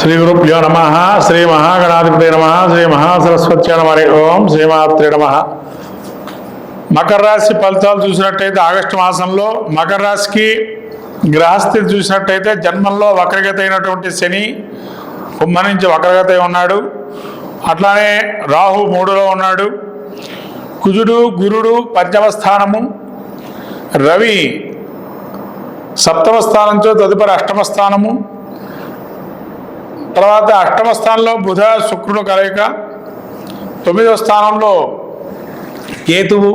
శ్రీ గురుభ్యో నమ శ్రీ మహాగణాధిపతి నమ శ్రీ మహాసరస్వత్య నమ ఓం శ్రీమాత్రి నమ. మకర రాశి ఫలితాలు చూసినట్టయితే ఆగస్టు మాసంలో మకర రాశికి గ్రహస్థితి చూసినట్టయితే జన్మంలో వక్రగత అయినటువంటి శని కుంభ నుంచి వక్రగత ఉన్నాడు. అట్లానే రాహు మూడులో ఉన్నాడు. కుజుడు గురుడు పంచమ స్థానము. రవి సప్తమ స్థానంతో తదుపరి అష్టమ స్థానము. తర్వాత అష్టమ స్థానంలో బుధ శుక్రుడు కలయిక. తొమ్మిదవ స్థానంలో కేతువు.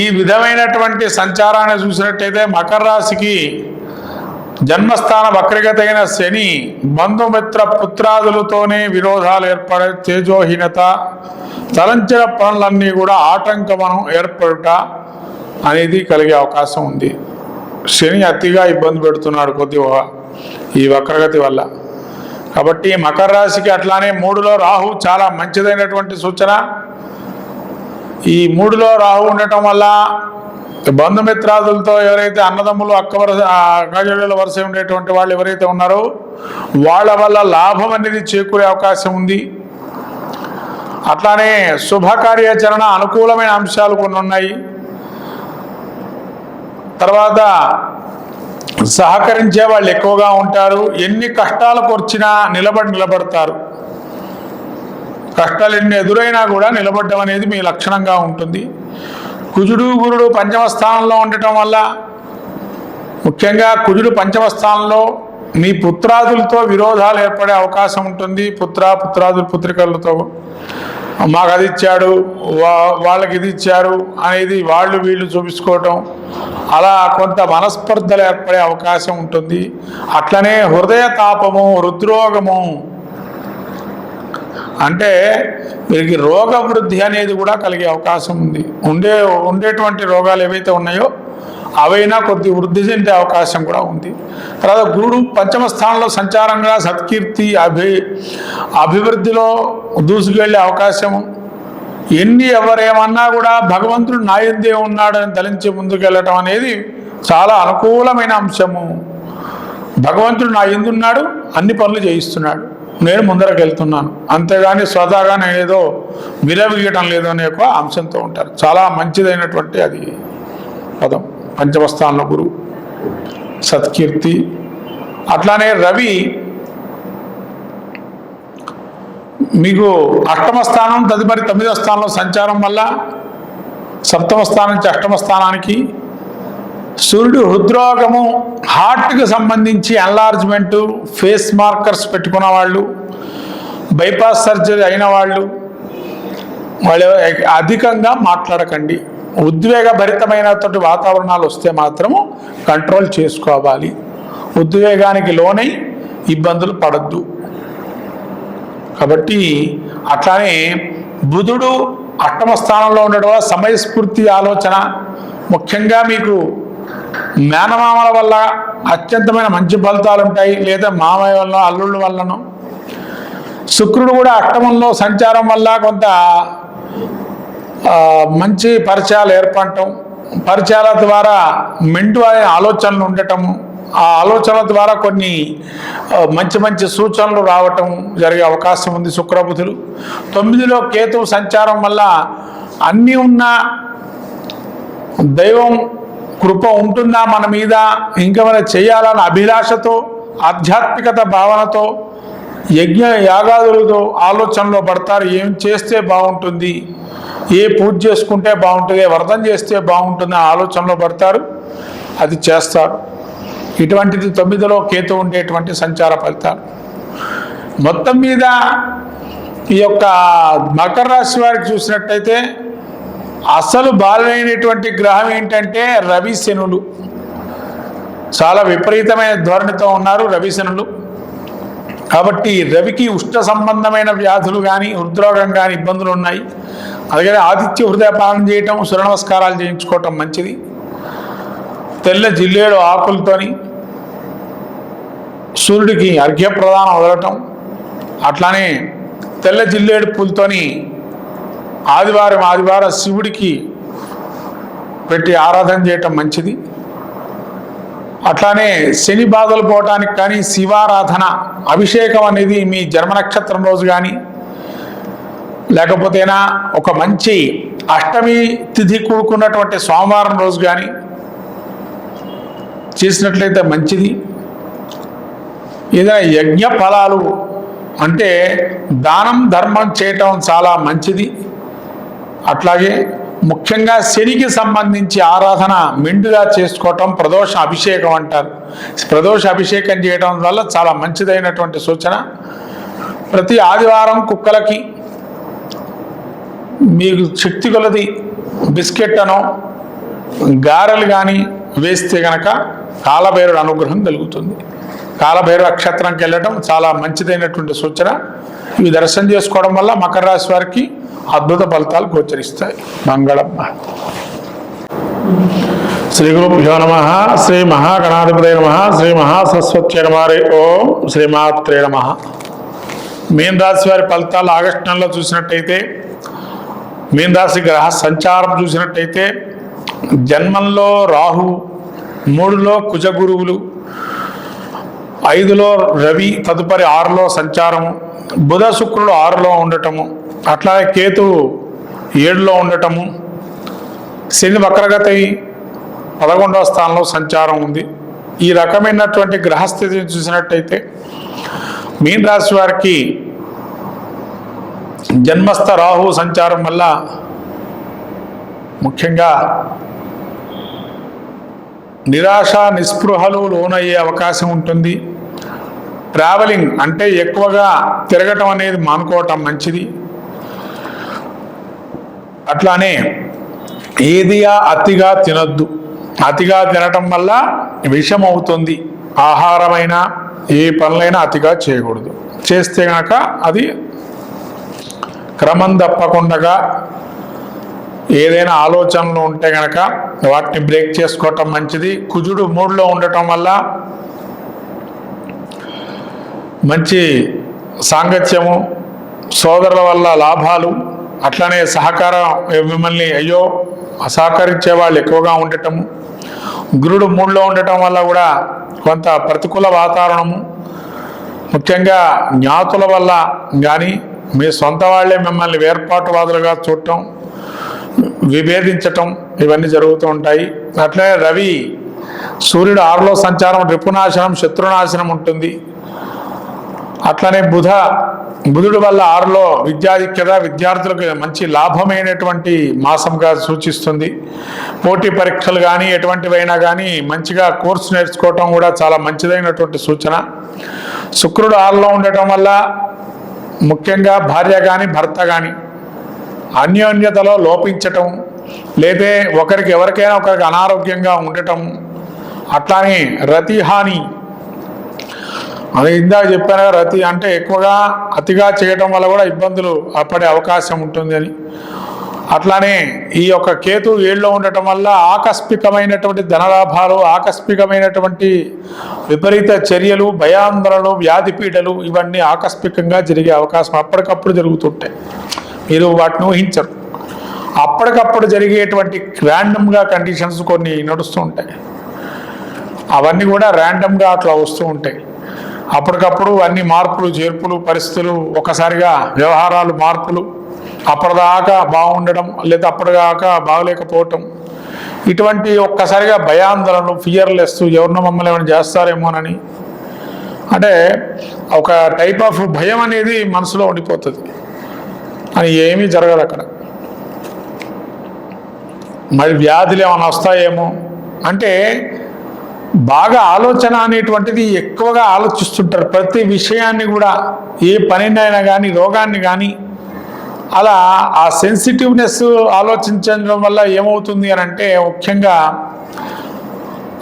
ఈ విధమైనటువంటి సంచారాన్ని చూసినట్టయితే మకర రాశికి జన్మస్థాన వక్రగతైన శని బంధుమిత్ర పుత్రాదులతోనే విరోధాలు ఏర్పడే తేజోహీనత తలంచిన పనులన్నీ కూడా ఆటంకమనం ఏర్పడుట అనేది కలిగే అవకాశం ఉంది. శని అతిగా ఇబ్బంది పెడుతున్నాడు కొద్దిగా ఈ వక్రగతి వల్ల. కాబట్టి మకర రాశికి అట్లానే మూడులో రాహు చాలా మంచిదైనటువంటి సూచన. ఈ మూడులో రాహు ఉండటం వల్ల బంధుమిత్రాదులతో ఎవరైతే అన్నదమ్ములు అక్క వరుస అక్కజళ్ళ వరుస ఉండేటువంటి వాళ్ళు ఎవరైతే ఉన్నారో వాళ్ళ వల్ల లాభం అనేది చేకూరే అవకాశం ఉంది. అట్లానే శుభకార్యాచరణ అనుకూలమైన అంశాలు కొన్ని ఉన్నాయి. తర్వాత సహకరించే వాళ్ళు ఎక్కువగా ఉంటారు. ఎన్ని కష్టాలకు వచ్చినా నిలబడి నిలబడతారు. కష్టాలు ఎన్ని ఎదురైనా కూడా నిలబడడం అనేది మీ లక్షణంగా ఉంటుంది. కుజుడు గురుడు పంచమ స్థానంలో ఉండటం వల్ల ముఖ్యంగా కుజుడు పంచమ స్థానంలో మీ పుత్రాదులతో విరోధాలు ఏర్పడే అవకాశం ఉంటుంది. పుత్ర పుత్రాదులు పుత్రికలతో మాకు అది ఇచ్చాడు వా వాళ్ళకి ఇది ఇచ్చారు అనేది వాళ్ళు వీళ్ళు చూపించుకోవటం. అలా కొంత మనస్పర్ధలు ఏర్పడే అవకాశం ఉంటుంది. అట్లనే హృదయ తాపము హృద్రోగము అంటే వీరికి రోగ వృద్ధి అనేది కూడా కలిగే అవకాశం ఉంది. ఉండే ఉండేటువంటి రోగాలు ఏవైతే ఉన్నాయో అవైనా కొద్ది వృద్ధి చెందే అవకాశం కూడా ఉంది. తర్వాత గురుడు పంచమ స్థానంలో సంచారంగా సత్కీర్తి అభి అభివృద్ధిలో దూసుకెళ్ళే అవకాశము ఎన్ని ఎవరేమన్నా కూడా భగవంతుడు నాయందే ఉన్నాడని తలించి ముందుకెళ్ళటం అనేది చాలా అనుకూలమైన అంశము. భగవంతుడు నా ఎందున్నాడు అన్ని పనులు చేయిస్తున్నాడు. నేను ముందరకు వెళ్తున్నాను. అంతేగాని స్వతహాగా నేను ఏదో విరవీయటం లేదు అనే ఒక అంశంతో ఉంటారు. చాలా మంచిదైనటువంటి అది పదం. పంచమస్థానంలో గురువు సత్కీర్తి. అట్లానే రవి మీకు అష్టమ స్థానం తదుపరి తొమ్మిదవ స్థానంలో సంచారం వల్ల సప్తమ స్థానం నుంచి అష్టమ స్థానానికి సూర్యుడు హృద్రోగము హార్ట్కి సంబంధించి ఎన్లార్జ్మెంటు ఫేస్ మార్కర్స్ పెట్టుకున్న వాళ్ళు బైపాస్ సర్జరీ అయిన వాళ్ళు వాళ్ళు అధికంగా మాట్లాడకండి. ఉద్వేగభరితమైనటువంటి వాతావరణాలు వస్తే మాత్రము కంట్రోల్ చేసుకోవాలి. ఉద్వేగానికి లోనై ఇబ్బందులు పడద్దు. కాబట్టి అట్లానే బుధుడు అష్టమ స్థానంలో ఉండడం వల్ల సమయస్ఫూర్తి ఆలోచన ముఖ్యంగా మీకు మేనమామల వల్ల అత్యంతమైన మంచి ఫలితాలు ఉంటాయి లేదా మామయ్య వల్ల అల్లుళ్ళ వల్లనో శుక్రుడు కూడా అష్టమంలో సంచారం వల్ల కొంత మంచి పరిచయాలు ఏర్పడటం పరిచయాల ద్వారా మెండు ఆలోచనలు ఉండటము ఆ ఆలోచనల ద్వారా కొన్ని మంచి మంచి సూచనలు రావటం జరిగే అవకాశం ఉంది శుక్రబుధులు. తొమ్మిదిలో కేతువు సంచారం వల్ల అన్నీ ఉన్న దైవం కృప ఉంటుందా మన మీద? ఇంకేమైనా చేయాలన్న అభిలాషతో ఆధ్యాత్మికత భావనతో యజ్ఞ యాగాదులతో ఆలోచనలో పడతారు. ఏం చేస్తే బాగుంటుంది? ఏ పూజ చేసుకుంటే బాగుంటుంది ఏ వ్రతం చేస్తే బాగుంటుంది ఆలోచనలో పడతారు అది చేస్తారు. ఇటువంటిది తొమ్మిదిలో కేతు ఉండేటువంటి సంచార ఫలితాలు. మొత్తం మీద ఈ యొక్క మకర రాశి వారికి చూసినట్టయితే అసలు బాలైనటువంటి గ్రహం ఏంటంటే రవి శనులు. చాలా విపరీతమైన ధోరణితో ఉన్నారు రవి శనులు. కాబట్టి రవికి ఉష్ణ సంబంధమైన వ్యాధులు కానీ హృద్రోగం కానీ ఇబ్బందులు ఉన్నాయి. అలాగే ఆదిత్య హృదయ చేయటం సూర్య నమస్కారాలు చేయించుకోవటం మంచిది. తెల్ల జిల్లేడు ఆకులతోని సూర్యుడికి అర్ఘ్యప్రదానం వదలటం అట్లానే తెల్ల జిల్లేడు పూలతోని ఆదివారం ఆదివారం శివుడికి పెట్టి ఆరాధన చేయటం మంచిది. అట్లానే శని బాధలు పోవటానికి కానీ శివారాధన అభిషేకం అనేది మీ జన్మ నక్షత్రం రోజు కానీ లేకపోతేనా ఒక మంచి అష్టమి తిథి కూడుకున్నటువంటి సోమవారం రోజు కానీ చేసినట్లయితే మంచిది. ఏదైనా యజ్ఞ ఫలాలు అంటే దానం ధర్మం చేయటం చాలా మంచిది. అట్లాగే ముఖ్యంగా శనికి సంబంధించి ఆరాధన మెండుగా చేసుకోవటం ప్రదోష అభిషేకం అంటారు. ప్రదోష అభిషేకం చేయడం వల్ల చాలా మంచిదైనటువంటి సూచన. ప్రతి ఆదివారం కుక్కలకి మీకు శక్తి కొలది బిస్కెట్ అనో గారెలు కానీ వేస్తే గనక కాలభైరుడు అనుగ్రహం కలుగుతుంది. కాలభైరు నక్షత్రంకి వెళ్ళటం చాలా మంచిదైనటువంటి సూచన. ఇవి దర్శనం చేసుకోవడం వల్ల మకర రాశి వారికి అద్భుత ఫలితాలు గోచరిస్తాయి. మంగళమ్మ. శ్రీ గురుభ్యో నమ శ్రీ మహాగణాధిపతి నమ శ్రీ మహాసరస్వతి నమారే ఓం శ్రీమాత్రే నమ. మీన రాశి వారి ఫలితాలు ఆగస్టు నెలలో చూసినట్టయితే మీనరాశి గ్రహ సంచారం చూసినట్టయితే జన్మంలో రాహు మూడులో కుజగురువులు ఐదులో రవి తదుపరి ఆరులో సంచారము బుధ శుక్రుడు ఆరులో ఉండటము అట్లాగే కేతువు ఏడులో ఉండటము శని వక్రగతి పదకొండవ స్థానంలో సంచారం ఉంది. ఈ రకమైనటువంటి గ్రహస్థితిని చూసినట్టయితే మీన రాశి వారికి జన్మస్థ రాహు సంచారం వల్ల ముఖ్యంగా నిరాశ నిస్పృహలు లోనయ్యే అవకాశం ఉంటుంది. ట్రావెలింగ్ అంటే ఎక్కువగా తిరగటం అనేది మానుకోవటం మంచిది. అట్లానే ఏదియా అతిగా తినద్దు. అతిగా తినటం వల్ల విషం అవుతుంది ఆహారమైనా ఏ పనులైనా అతిగా చేయకూడదు. చేస్తే కనుక అది క్రమం తప్పకుండా ఏదైనా ఆలోచనలు ఉంటే గనక వాటిని బ్రేక్ చేసుకోవటం మంచిది. కుజుడు మూడులో ఉండటం వల్ల మంచి సాంగత్యము సోదరుల వల్ల లాభాలు అట్లానే సహకారం మిమ్మల్ని అయ్యో సహకరించే వాళ్ళు ఎక్కువగా ఉండటము. గురుడు మూడులో ఉండటం వల్ల కూడా కొంత ప్రతికూల వాతావరణము ముఖ్యంగా జ్ఞాతుల వల్ల కానీ మీ సొంత వాళ్ళే మిమ్మల్ని వేర్పాటువాదులుగా చూడటం విభేదించటం ఇవన్నీ జరుగుతూ ఉంటాయి. అట్లనే రవి సూర్యుడు ఆరులో సంచారం రిపునాశనం శత్రునాశనం ఉంటుంది. అట్లనే బుధ బుధుడు వల్ల ఆరులో విద్యాధిక్యత విద్యార్థులకు మంచి లాభమైనటువంటి మాసంగా సూచిస్తుంది. పోటీ పరీక్షలు కానీ ఎటువంటివైనా కానీ మంచిగా కోర్సు నేర్చుకోవటం కూడా చాలా మంచిదైనటువంటి సూచన. శుక్రుడు ఆరులో ఉండటం వల్ల ముఖ్యంగా భార్య కానీ భర్త కానీ అన్యోన్యతలో లోపించటం లేదే ఒకరికి ఎవరికైనా ఒకరికి అనారోగ్యంగా ఉండటం అట్లానే రతిహాని అది ఇందాక చెప్పాను రతి అంటే ఎక్కువగా అతిగా చేయటం వల్ల కూడా ఇబ్బందులు పడే అవకాశం ఉంటుంది అని. అట్లానే ఈ యొక్క కేతు ఏళ్ళలో ఉండటం వల్ల ఆకస్మికమైనటువంటి ధనలాభాలు ఆకస్మికమైనటువంటి విపరీత చర్యలు భయాందోళనలు వ్యాధి పీడలు ఇవన్నీ ఆకస్మికంగా జరిగే అవకాశం అప్పటికప్పుడు జరుగుతుంటాయి. మీరు వాటిని ఊహించరు. అప్పటికప్పుడు జరిగేటువంటి ర్యాండమ్గా కండిషన్స్ కొన్ని నడుస్తూ ఉంటాయి. అవన్నీ కూడా ర్యాండమ్గా అట్లా వస్తూ ఉంటాయి. అప్పటికప్పుడు అన్ని మార్పులు చేర్పులు పరిస్థితులు ఒకసారిగా వ్యవహారాలు మార్పులు అప్పటిదాకా బాగుండడం లేదా అప్పటిదాకా బాగలేకపోవటం. ఇటువంటి ఒక్కసారిగా భయాందోళనలు ఫియర్లెస్ ఎవరినో మమ్మల్ని ఏమైనా చేస్తారేమోనని అంటే ఒక టైప్ ఆఫ్ భయం అనేది మనసులో ఉండిపోతుంది. అని ఏమీ జరగదు అక్కడ. మరి వ్యాధులు ఏమైనా వస్తాయేమో అంటే బాగా ఆలోచన అనేటువంటిది ఎక్కువగా ఆలోచిస్తుంటారు. ప్రతి విషయాన్ని కూడా ఏ పనినైనా కానీ రోగాన్ని కానీ అలా ఆ సెన్సిటివ్నెస్ ఆలోచించడం వల్ల ఏమవుతుంది అని అంటే ముఖ్యంగా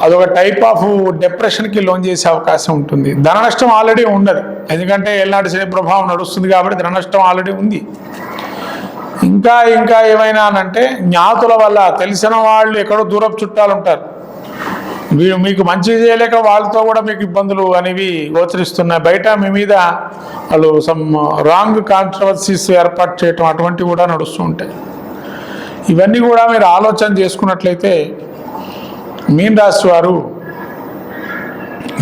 అదొక టైప్ ఆఫ్ డిప్రెషన్కి లోన్ చేసే అవకాశం ఉంటుంది. ధన నష్టం ఆల్రెడీ ఉండదు ఎందుకంటే ఏళ్ళనాటి శని ప్రభావం నడుస్తుంది కాబట్టి ధన నష్టం ఆల్రెడీ ఉంది. ఇంకా ఇంకా ఏమైనా అంటే జ్ఞాతుల వల్ల తెలిసిన వాళ్ళు ఎక్కడో దూరపు చుట్టాలు ఉంటారు. మీరు మీకు మంచి చేయలేక వాళ్ళతో కూడా మీకు ఇబ్బందులు అనేవి గోచరిస్తున్నాయి. బయట మీ మీద వాళ్ళు సమ్ రాంగ్ కాంట్రవర్సీస్ ఏర్పాటు చేయటం అటువంటివి కూడా నడుస్తూ ఉంటాయి. ఇవన్నీ కూడా మీరు ఆలోచన చేసుకున్నట్లయితే మీన్ రాశి వారు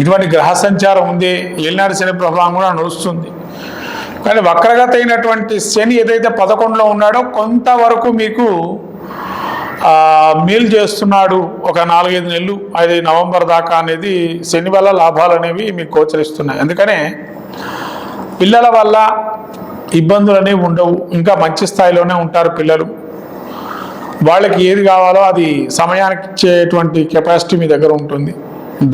ఇటువంటి గ్రహ సంచారం ఉంది ఏలినాడు శని ప్రభావం కూడా నడుస్తుంది. కానీ వక్రగత అయినటువంటి శని ఏదైతే పదకొండులో ఉన్నాడో కొంతవరకు మీకు మేలు చేస్తున్నాడు ఒక నాలుగైదు నెలలు అది నవంబర్ దాకా అనేది శని వల్ల లాభాలు అనేవి మీకు గోచరిస్తున్నాయి. అందుకనే పిల్లల వల్ల ఇబ్బందులు అనేవి ఉండవు. ఇంకా మంచి స్థాయిలోనే ఉంటారు పిల్లలు. వాళ్ళకి ఏది కావాలో అది సమయానికి ఇచ్చేటువంటి కెపాసిటీ మీ దగ్గర ఉంటుంది.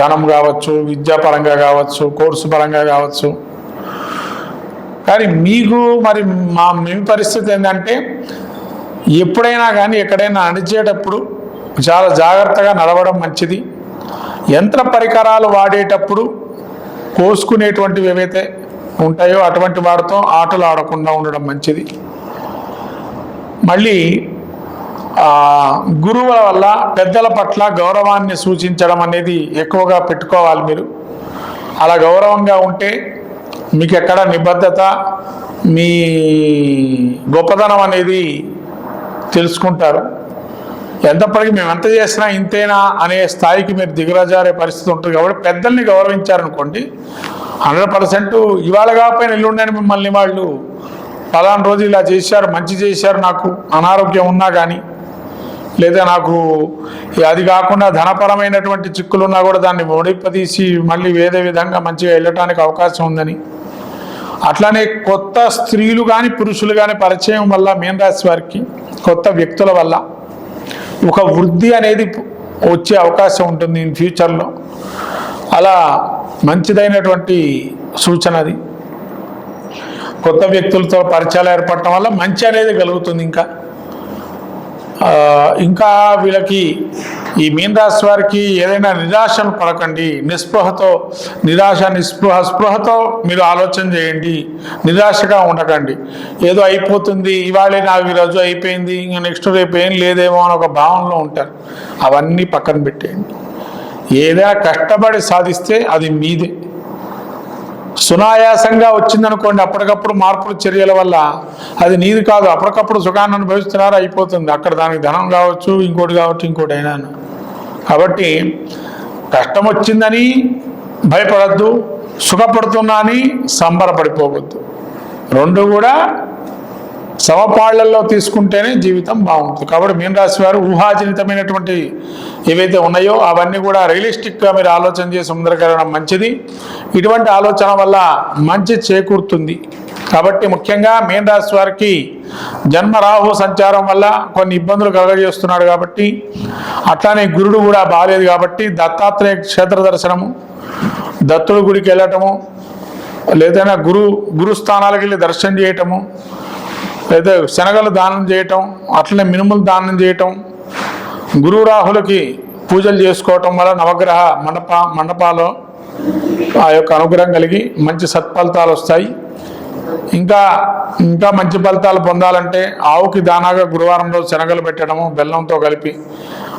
ధనం కావచ్చు విద్యాపరంగా కావచ్చు కోర్సు పరంగా కావచ్చు. కానీ మీకు మరి మా మీ పరిస్థితి ఏంటంటే ఎప్పుడైనా కానీ ఎక్కడైనా నడిచేటప్పుడు చాలా జాగ్రత్తగా నడవడం మంచిది. యంత్ర పరికరాలు వాడేటప్పుడు కోసుకునేటువంటివి ఏవైతే ఉంటాయో అటువంటి వాటితో ఆటలు ఆడకుండా ఉండడం మంచిది. మళ్ళీ గురువుల వల్ల పెద్దల పట్ల గౌరవాన్ని సూచించడం అనేది ఎక్కువగా పెట్టుకోవాలి మీరు. అలా గౌరవంగా ఉంటే మీకు ఎక్కడ నిబద్ధత మీ గొప్పతనం అనేది తెలుసుకుంటారు. ఎంతప్పటికీ మేము ఎంత చేసినా ఇంతేనా అనే స్థాయికి మీరు దిగరాజారే పరిస్థితి ఉంటుంది కాబట్టి పెద్దల్ని గౌరవించారనుకోండి. హండ్రెడ్ పర్సెంట్ ఇవాళ కాకపోయినా ఎల్లుండని మిమ్మల్ని వాళ్ళు పలానా రోజు ఇలా చేశారు మంచి చేశారు నాకు అనారోగ్యం ఉన్నా కానీ లేదా నాకు అది కాకుండా ధనపరమైనటువంటి చిక్కులు ఉన్నా కూడా దాన్ని ఓడిపదీసి మళ్ళీ వేరే విధంగా మంచిగా వెళ్ళటానికి అవకాశం ఉందని అట్లానే కొత్త స్త్రీలు కానీ పురుషులు కానీ పరిచయం వల్ల మీనరాశి వారికి కొత్త వ్యక్తుల వల్ల ఒక వృద్ధి అనేది వచ్చే అవకాశం ఉంటుంది ఇన్ ఫ్యూచర్లో అలా మంచిదైనటువంటి సూచన అది. కొత్త వ్యక్తులతో పరిచయాలు ఏర్పడటం వల్ల మంచి అనేది కలుగుతుంది ఇంకా. ఇంకా వీళ్ళకి ఈ మీన రాశి వారికి ఏదైనా నిరాశను పడకండి. నిస్పృహతో నిరాశ నిస్పృహ స్పృహతో మీరు ఆలోచన చేయండి. నిరాశగా ఉండకండి. ఏదో అయిపోతుంది ఇవాళే నాకు ఈరోజు అయిపోయింది ఇంకా నెక్స్ట్ రేపు ఏం లేదేమో అని ఒక భావనలో ఉంటారు. అవన్నీ పక్కన పెట్టేయండి. ఏదైనా కష్టపడి సాధిస్తే అది మీదే. సునాయాసంగా వచ్చిందనుకోండి అప్పటికప్పుడు మార్పుల చర్యల వల్ల అది నీది కాదు. అప్పటికప్పుడు సుఖాన్ని అనుభవిస్తున్నారు? అయిపోతుంది. అక్కడ దానికి ధనం కావచ్చు ఇంకోటి కావచ్చు ఇంకోటి అయినా కాబట్టి కష్టం వచ్చిందని భయపడద్దు సుఖపడుతున్నా అని సంబరపడిపోవద్దు. రెండు కూడా సమపాళ్ళలో తీసుకుంటేనే జీవితం బాగుంటుంది. కాబట్టి మీన రాశి వారు ఊహాజనితమైనటువంటి ఏవైతే ఉన్నాయో అవన్నీ కూడా రియలిస్టిక్గా మీరు ఆలోచన చేసి ముందరకెళ్ళడం మంచిది. ఇటువంటి ఆలోచన వల్ల మంచి చేకూరుతుంది. కాబట్టి ముఖ్యంగా మీన రాశి వారికి జన్మరాహు సంచారం వల్ల కొన్ని ఇబ్బందులు కలగజేస్తున్నాడు కాబట్టి అట్లానే గురుడు కూడా బాగాలేదు కాబట్టి దత్తాత్రేయ క్షేత్ర దర్శనము దత్తుడు గుడికి వెళ్ళటము లేదైనా గురు గురుస్థానాలకు వెళ్ళి దర్శనం చేయటము లేదా శనగలు దానం చేయటం అట్లనే మినుములు దానం చేయటం గురువు రాహులకి పూజలు చేసుకోవటం వల్ల నవగ్రహ మండప మండపాలో ఆ యొక్క అనుగ్రహం కలిగి మంచి సత్ఫలితాలు వస్తాయి. ఇంకా ఇంకా మంచి ఫలితాలు పొందాలంటే ఆవుకి దానాగా గురువారం రోజు శనగలు పెట్టడము బెల్లంతో కలిపి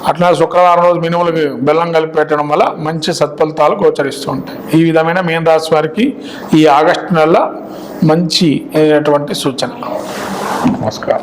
అట్లా శుక్రవారం రోజు మినుములకి బెల్లం కలిపి పెట్టడం వల్ల మంచి సత్ఫలితాలు గోచరిస్తూ ఉంటాయి. ఈ విధమైన మీన రాశి వారికి ఈ ఆగస్టు నెల మంచి అయినటువంటి సూచన Москва.